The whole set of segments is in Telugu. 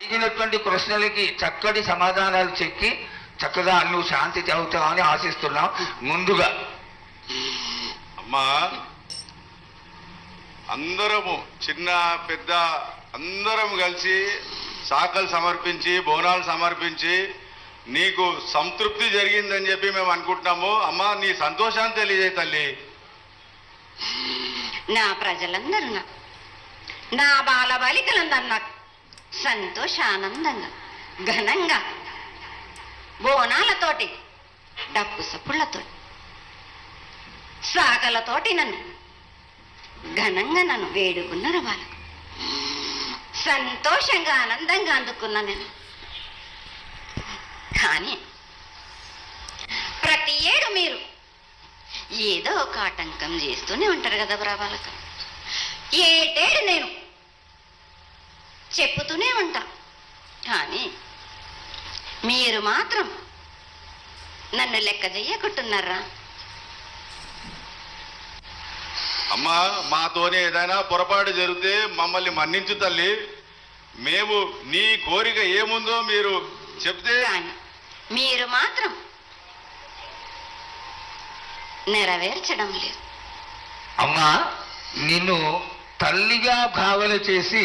అడిగినటువంటి ప్రశ్నలకి చక్కటి సమాధానాలు చెక్కి చక్కగా నువ్వు శాంతి చదువుతావని ఆశిస్తున్నాం ముందుగా. అమ్మా అందరము చిన్న పెద్ద అందరం కలిసి శాఖలు సమర్పించి బోనాలు సమర్పించి నీకు సంతృప్తి జరిగిందని చెప్పి మేము అనుకుంటున్నాము. అమ్మా నీ సంతోషాన్ని తెలియజేయ తల్లి. నా ప్రజలందరూ నా నా బాల బాలికలందరూ నాకు సంతోషానందంగా ఘనంగా. బోనాలతోటి డప్పు సప్పుళ్ళతో సాగలతోటి నన్ను ఘనంగా నన్ను వేడుకున్నారు వాళ్ళు. సంతోషంగా ఆనందంగా అందుకున్నా నేను. కానీ ప్రతి ఏడు మీరు ఏదో ఒక ఆటంకం చేస్తూనే ఉంటారు కదా బ్రాబాలక ఏటేడు నేను చెప్పుతూనే ఉంటా. కానీ మీరు మాత్రం నన్ను లెక్క చెయ్యకుంటున్నారా అమ్మా మాతోనే ఏదైనా పొరపాటు జరిగితే మమ్మల్ని మన్నించు తల్లి. మేము నీ కోరిక ఏముందో మీరు చెప్తే మీరు మాత్రం నెరవేర్చడం లేదు. అమ్మా నిన్ను తల్లిగా భావన చేసి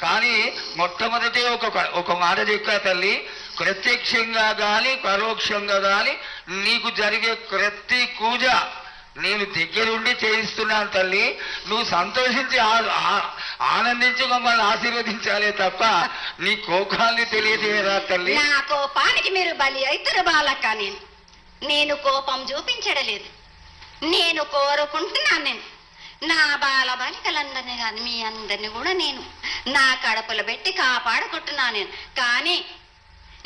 కానీ మొట్టమొదటి ఒక ఒక మాట చెప్పా తల్లి ప్రత్యక్షంగా గాని పరోక్షంగా గాని నీకు జరిగే ప్రతి పూజ నేను దగ్గరుండి చేయిస్తున్నాను తల్లి. నువ్వు సంతోషించి ఆ- ఆనందించి మమ్మల్ని ఆశీర్వదించాలే తప్ప నీ కోపాన్ని తెలియజేయరా తల్లి. నా కోపానికి మీరు బలి అవుతారు బాలక్క నేను. నేను కోపం చూపించడలేదు. నేను కోరుకుంటున్నాను నేను. నా బాల బాలికలందరినీ కానీ మీ అందరిని కూడా నేను నా కడుపులో పెట్టి కాపాడుకుంటున్నాను నేను. కానీ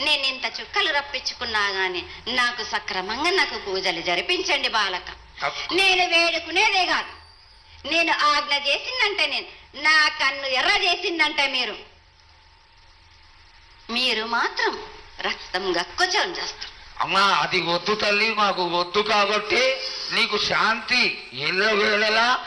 నేను ఇంత చుక్కలు రప్పించుకున్నా గాని నాకు సక్రమంగా నాకు పూజలు జరిపించండి బాలక. నేను వేడుకునేదే కాదు. నేను ఆజ్ఞ చేసిందంటే నేను నా కన్ను ఎర్ర చేసిందంటే మీరు. మీరు మాత్రం రక్తం గక్కుచం చేస్తారు. అమ్మా అది వద్దు తల్లి మాకు వద్దు కాబట్టి నీకు శాంతి. ఎల్లవేళలా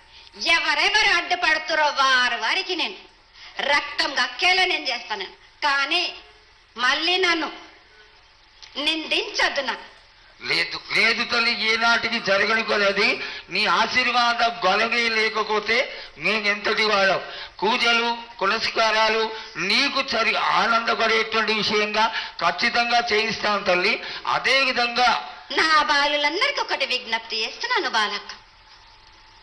ఎవరెవరు అడ్డుపడుతురో వారి వారికి నేను రక్తం గక్కేలా నేను చేస్తాను. కానీ మళ్ళీ నన్ను నిందించద్దు నాకు లేదు లేదు తల్లి ఏనాటికి జరగని కొలది నీ ఆశీర్వాద బలమే లేకపోతే మేమెంతటి వాళ్ళం. పూజలు పునస్కారాలు నీకు చరి ఆనందపడేటువంటి విషయంగా ఖచ్చితంగా చేయిస్తాం తల్లి. అదే విధంగా నా బాలులందరికీ ఒకటి విజ్ఞప్తి చేస్తున్నాను బాలక్క.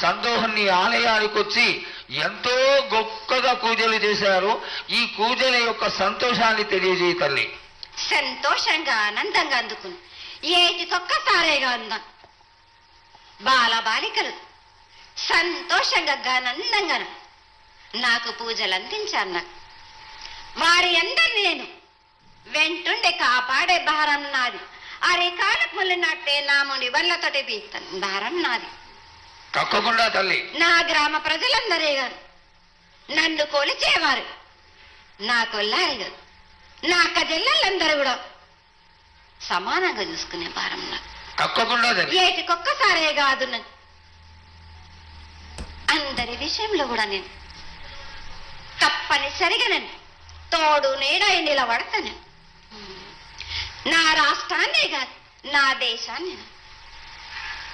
సందోహన్ని ఆలయానికి వచ్చి ఎంతో గొప్పగా పూజలు చేశారు. ఈ పూజల యొక్క సంతోషాన్ని తెలియజేయ తల్లి. సంతోషంగా ఆనందంగా అందుకుని. ఏటికొక్కసారేగా అందాం. బాల బాలికలు సంతోషంగా ఘనందంగా నాకు పూజలు అందించారు నాకు వారి అందరు నేను వెంటుండే కాపాడే భారం నాది. అరికాలకు నాటే నాముని వల్లతోటి బీక్తాను భారం నాది. తప్పకుండా తల్లి. నా గ్రామ ప్రజలందరే గారు. నన్ను కొలిచేవారు. నా కొల్లారి గారు. నా కజెల్లలందరూ కూడా సమానంగా చూసుకునే భారం నాకు ఏటికొక్కసారే కాదు నన్ను. అందరి విషయంలో కూడా నేను తప్పనిసరిగా నేను తోడు నీడై నిలబడతాను. నా రాష్ట్రాన్నే కాదు నా దేశాన్ని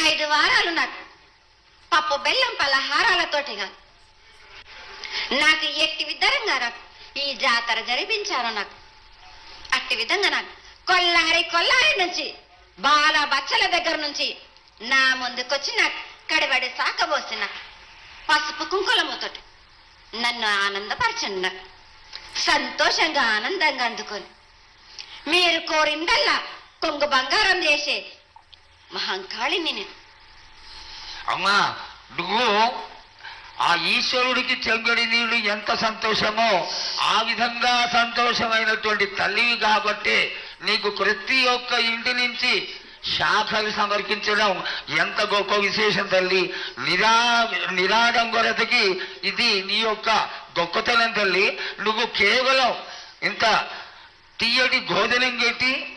ఐదు వారాలు నాకు పప్పు బెల్లం పలహారాలతోటి కాదు నాకు ఎట్టి విధంగా నాకు ఈ జాతర జరిపించారు నాకు. అట్టి విధంగా నాకు కొల్లారి కొల్లారి నుంచి బాల బచ్చల దగ్గర నుంచి నా ముందుకొచ్చి నాకు కడిబడి సాకబోసిన నాకు పసుపు కుంకులముతోటి నన్ను ఆనందపరచండి. నాకు సంతోషంగా ఆనందంగా అందుకొని. మీరు కోరిందల్లా కొంగు బంగారం చేసే మహంకాళిని నేను. అమ్మా నువ్వు ఆ ఈశ్వరుడికి చెంగడి నీళ్ళు ఎంత సంతోషమో ఆ విధంగా సంతోషమైనటువంటి తల్లివి కాబట్టి నీకు ప్రతి ఒక్క ఇంటి నుంచి శాఖలు సమర్పించడం. ఎంత గొప్ప విశేషం తల్లి. నిరా నిరాడంబరతకి ఇది నీ యొక్క గొప్పతనం తల్లి. నువ్వు కేవలం ఇంత తీయటి గోధనం పెట్టి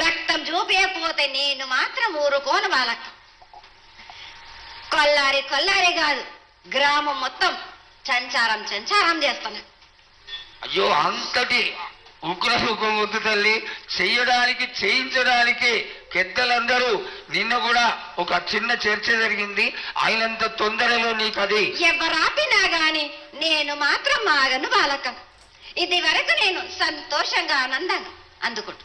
రక్తం చూపించకపోతే నేను మాత్రం ఊరుకోను వాళ్ళకి కొల్లారి కొల్లారి కాదు గ్రామం మొత్తం సంచారం సంచారం చేస్తాను అయ్యో అంతటి ఉగ్రసుఖం వద్దు తల్లి. చెయ్యడానికి చేయించడానికి పెద్దలందరూ నిన్న కూడా ఒక చిన్న చర్చ జరిగింది. అయినంత తొందరలో నీకు అది ఎవరాపినా గాని నేను మాత్రం మాగను బాలకం ఇది వరకు నేను సంతోషంగా ఆనందంగా అందుకుంటు